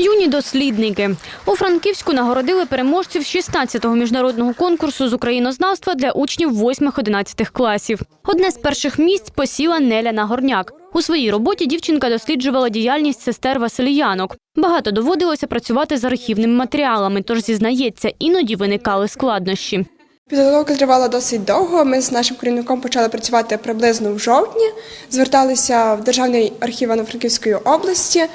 Юні дослідники у Франківську нагородили переможців 16-го міжнародного конкурсу з українознавства для учнів 8-11 класів. Одне з перших місць посіла Неля Нагорняк. У своїй роботі дівчинка досліджувала діяльність сестер Василіянок. Багато доводилося працювати з архівними матеріалами, тож зізнається, іноді виникали складнощі. Підготовка тривала досить довго. Ми з нашим керівником почали працювати приблизно в жовтні. Зверталися в Державний архів Івано-Франківської області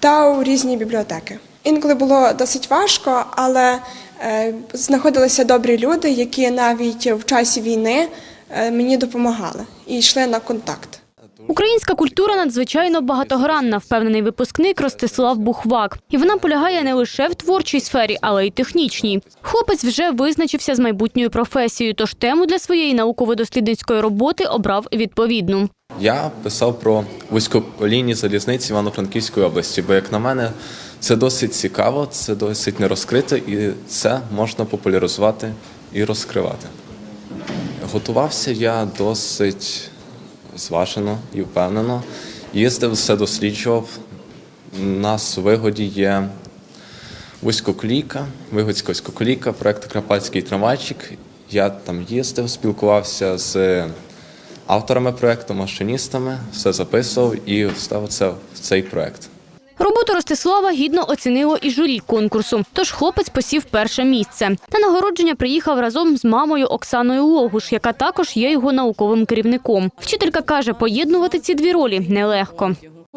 та у різні бібліотеки. Інколи було досить важко, але е, знаходилися добрі люди, які навіть в часі війни е, мені допомагали і йшли на контакт. Українська культура надзвичайно багатогранна, впевнений випускник Ростислав Бухвак. І вона полягає не лише в творчій сфері, але й технічній. Хлопець вже визначився з майбутньою професією, тож тему для своєї науково-дослідницької роботи обрав відповідну. Я писав про вузьколінні залізниці Івано-Франківської області, бо, як на мене, це досить цікаво, це досить нерозкрите, і це можна популяризувати і розкривати. Готувався я досить зважено і впевнено. Їздив, все досліджував. У нас у вигоді є вузькоклійка, вигодська вузькоклійка, проект Крапальський трамвайчик. Я там їздив, спілкувався з авторами проекту, машиністами, все записував і вставив це в цей проект. Роботу Ростислава гідно оцінило і журі конкурсу. Тож хлопець посів перше місце. На нагородження приїхав разом з мамою Оксаною Логуш, яка також є його науковим керівником. Вчителька каже, поєднувати ці дві ролі нелегко.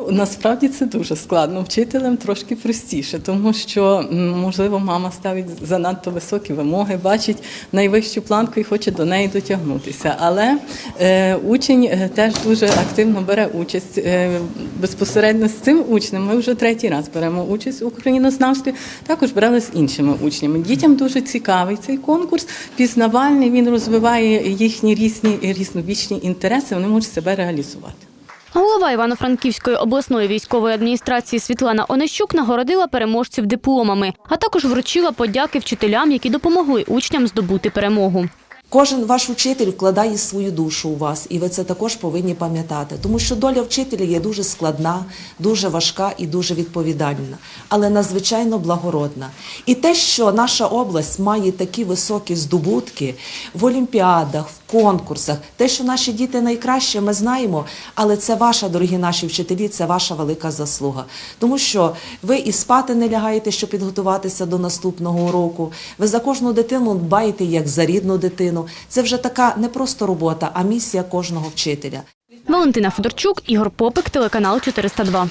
Насправді це дуже складно. Вчителям трошки простіше, тому що можливо мама ставить занадто високі вимоги, бачить найвищу планку і хоче до неї дотягнутися. Але е, учень е, теж дуже активно бере участь е, безпосередньо з цим учнем. Ми вже третій раз беремо участь у українознавстві. Також брали з іншими учнями. Дітям дуже цікавий цей конкурс, пізнавальний. Він розвиває їхні різні різнобічні інтереси. Вони можуть себе реалізувати. Голова Івано-Франківської обласної військової адміністрації Світлана Онищук нагородила переможців дипломами, а також вручила подяки вчителям, які допомогли учням здобути перемогу. Кожен ваш учитель вкладає свою душу у вас, і ви це також повинні пам'ятати, тому що доля вчителя є дуже складна, дуже важка і дуже відповідальна, але надзвичайно благородна. І те, що наша область має такі високі здобутки в олімпіадах, в конкурсах, те, що наші діти найкраще, ми знаємо, але це ваша, дорогі наші вчителі, це ваша велика заслуга. Тому що ви і спати не лягаєте, щоб підготуватися до наступного року. Ви за кожну дитину дбаєте як за рідну дитину. Це вже така не просто робота, а місія кожного вчителя. Валентина Федорчук, Ігор Попик, телеканал 402.